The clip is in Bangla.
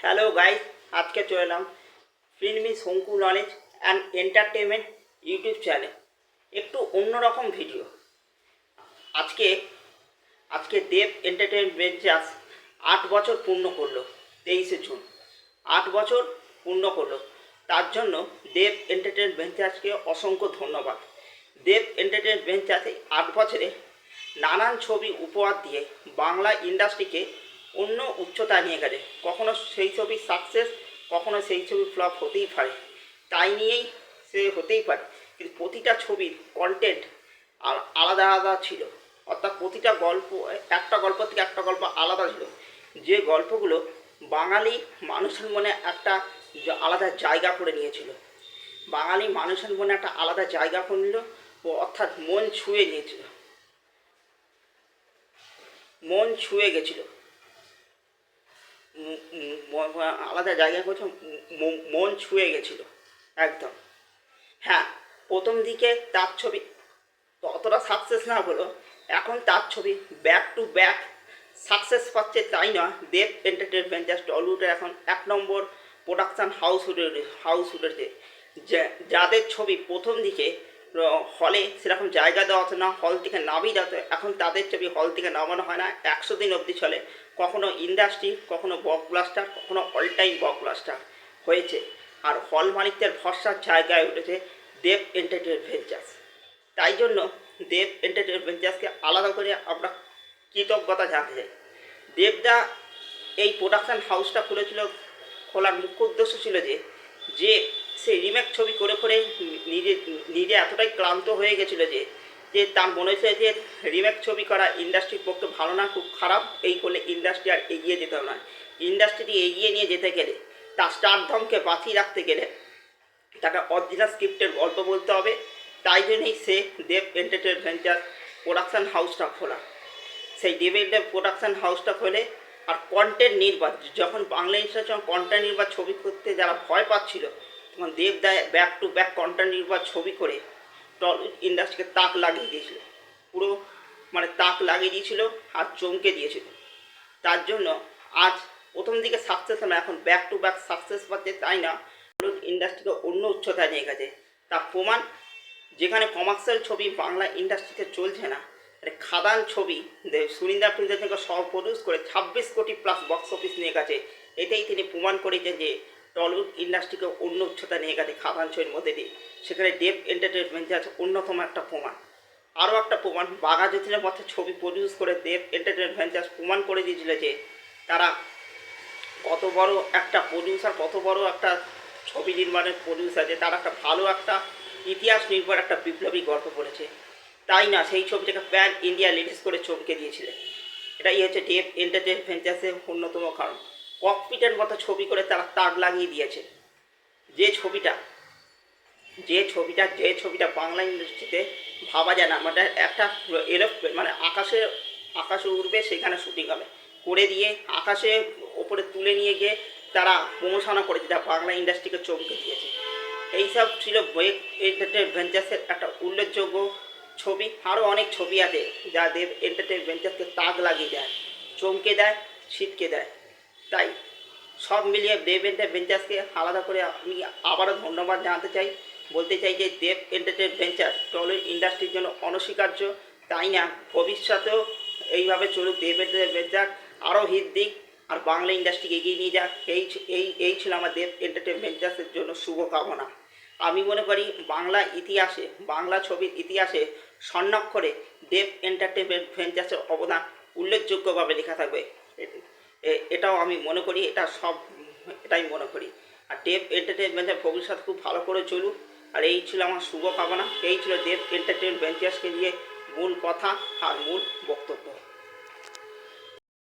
হ্যালো গাইস আজকে চলে এলাম filmy Shanku knowledge and entertainment YouTube channel একটু অন্যরকম ভিডিও আজকে আজকে দেব এন্টারটেনমেন্ট ভেঞ্চার্স আট বছর পূর্ণ করল, তেইশে জুন। আট বছর পূর্ণ করল। তার জন্য দেব এন্টারটেনমেন্ট ভেঞ্চার্সকে অসংখ্য ধন্যবাদ। দেব এন্টারটেনমেন্ট ভেঞ্চার্স আট বছরে নানান ছবি উপহার দিয়ে বাংলা ইন্ডাস্ট্রিকে অন্য উচ্চতায় নিয়ে গেছে কখনো সেই ছবি সাকসেস কখনো সেই ছবি ফ্লপ হতেই পারে। তাই নিয়েই সে হতেই পারে। কিন্তু প্রতিটা ছবির কন্টেন্ট আলাদা আলাদা ছিল। অর্থাৎ প্রতিটা গল্প, একটা গল্প থেকে একটা গল্প আলাদা ছিল। যে গল্পগুলো বাঙালি মানুষের মনে একটা আলাদা জায়গা করে নিয়েছিল। বাঙালি মানুষের মনে একটা আলাদা জায়গা করে নিল, ও অর্থাৎ মন ছুঁয়ে নিয়েছিল মন ছুঁয়ে গেছিল। আলাদা জায়গা করছে মন ছুঁয়ে গেছিল, একদম। হ্যাঁ প্রথম দিকে তার ছবি ততটা সাকসেস না হলো, এখন তার ছবি ব্যাক টু ব্যাক সাকসেস পাচ্ছে তাই না দেব এন্টারটেনমেন্ট জাস্ট টলিউডের এখন এক নম্বর প্রোডাকশান হাউস উঠে হাউস উঠেছে যা- যাদের ছবি প্রথম দিকে হলে সেরকম জায়গা দেওয়া হতো না, হল থেকে নামিয়ে দেওয়া হতো। এখন তাদের ছবি হল থেকে নামানো হয় না, একশো দিন অবধি চলে। কখনো ইন্ডাস্ট্রি কখনো ব্লকব্লাস্টার কখনো অল টাইম ব্লকব্লাস্টার হয়েছে। আর হল মালিকদের ভরসার জায়গায় উঠেছে দেব এন্টারটেনমেন্ট ভেঞ্চার্স তাই জন্য দেব এন্টারটেনমেন্ট ভেঞ্চার্সকে আলাদা করে আমরা কৃতজ্ঞতা জানতে চাই। দেবদা এই প্রোডাকশান হাউসটা খুলেছিল, খোলার মুখ্য উদ্দেশ্য ছিল যে যে সে রিমেক ছবি করে করে নিজে নিজে এতটাই ক্লান্ত হয়ে গেছিল যে যে তার মনে হয়েছে যে রিমেক ছবি করা ইন্ডাস্ট্রির পক্ষে ভালো না, খুব খারাপ। এই করলে ইন্ডাস্ট্রি আর এগিয়ে যেতে না। ইন্ডাস্ট্রিটি এগিয়ে নিয়ে যেতে গেলে, তার স্টারধমকে বাঁচিয়ে রাখতে গেলে, তাকে অরিজিনাল স্ক্রিপ্টের গল্প বলতে হবে। তাই জন্যই সে দেব এন্টারটেনমেন্টার প্রোডাকশান হাউসটা খোলা। সেই দেবের প্রোডাকশান হাউসটা খোলে আর কন্টেন্ট নির্বাচ যখন বাংলা ইন্ডাস্ট্রি যখন কন্টেন্ট নির্বাচ ছবি করতে যারা ভয় পাচ্ছিল তখন দেব দেয় ব্যাক টু ব্যাক কন্টেন্ট নির্বাচ ছবি করে টলিউড ইন্ডাস্ট্রিকে তাক লাগিয়ে দিয়েছিল। পুরো মানে তাক লাগিয়ে দিয়েছিল আর চমকে দিয়েছিল। তার জন্য আজ প্রথম দিকে সাকসেস না এখন ব্যাক টু ব্যাক সাকসেস পাচ্ছে তাই না টলিউড ইন্ডাস্ট্রিকে অন্য উচ্চতায় নিয়ে গেছে। তার প্রমাণ, যেখানে কমার্শিয়াল ছবি বাংলা ইন্ডাস্ট্রিতে চলছে না একটা খাদান ছবি দে- সুরিন্দা ফিল্মসের থেকে সহ প্রডিউস করে ছাব্বিশ কোটি প্লাস বক্স অফিস নিয়ে গেছে। এতেই তিনি প্রমাণ করেছেন যে টলিউড ইন্ডাস্ট্রিকে অন্য উচ্চতা নিয়ে গেছে খাদান ছবির মধ্যে দিয়ে। সেখানে দেব এন্টারটেনমেন্ট আছে অন্যতম একটা প্রমাণ। আরও একটা প্রমাণ, বাঘা জ্যোতিনের মধ্যে ছবি প্রডিউস করে দেব এন্টারটেনমেন্ট ভেঞ্চার্স প্রমাণ করে দিয়েছিল যে তারা কত বড় একটা প্রডিউসার কত বড় একটা ছবি নির্মাণের প্রডিউসার যে তারা একটা ভালো একটা ইতিহাস নির্ভর একটা বিপ্লবী গল্প বলেছে। তাই না, সেই ছবিটাকে প্যান ইন্ডিয়া রিলিজ করে চমকে দিয়েছিলেন। এটাই হচ্ছে ডেভ এন্টারটেনমেন্ট অন্যতম কারণ। ককপিটের মতো ছবি করে তারা তাক লাগিয়ে দিয়েছে। যে ছবিটা যে ছবিটা যে ছবিটা বাংলা ইন্ডাস্ট্রিতে ভাবা যায় না মানে একটা এরোপ্লেন মানে আকাশে আকাশে উড়বে, সেখানে শুটিং হবে। করে দিয়ে আকাশে ওপরে তুলে নিয়ে গিয়ে তারা প্রমোশনা করেছে যা বাংলা ইন্ডাস্ট্রিকে চমকে দিয়েছে। এইসব ছিল ওয়েব এন্টারটেন ভেঞ্চার্সের একটা উল্লেখযোগ্য ছবি। আরও অনেক ছবি আছে যা দেব এন্টারটেন ভেঞ্চার্সকে তাক লাগিয়ে দেয়, চমকে দেয়, ছিটকে দেয়। তাই সব মিলিয়ে দেব এন্টার ভেঞ্চার্সকে আলাদা করে আমি আবারও ধন্যবাদ জানাতে চাই। বলতে চাই যে দেব এন্টারটেন ভেঞ্চার টলিউড ইন্ডাস্ট্রির জন্য অনস্বীকার্য। তাই না? ভবিষ্যতেও এইভাবে চলুক, দেব এন্টারটেন ভেঞ্চার আরও হিট দিক আর বাংলা ইন্ডাস্ট্রিকে এগিয়ে নিয়ে যাক। এই এই এই ছিল আমার দেব এন্টারটেন ভেঞ্চার্সের জন্য শুভকামনা। আমি মনে করি বাংলা ইতিহাসে, বাংলা ছবির ইতিহাসে স্বর্ণাক্ষরে দেব এন্টারটেনমেন্ট ভেঞ্চার্সের অবদান উল্লেখযোগ্যভাবে লেখা থাকবে। এটাও আমি মনে করি, এটা সব, এটাই মনে করি। আর দেব এন্টারটেনমেন্টের ভবিষ্যৎ খুব ভালো করে চলুক। আর এই ছিল আমার শুভকামনা এই ছিল দেব এন্টারটেনমেন্ট ভেঞ্চার্সকে নিয়ে মূল কথা আর মূল বক্তব্য।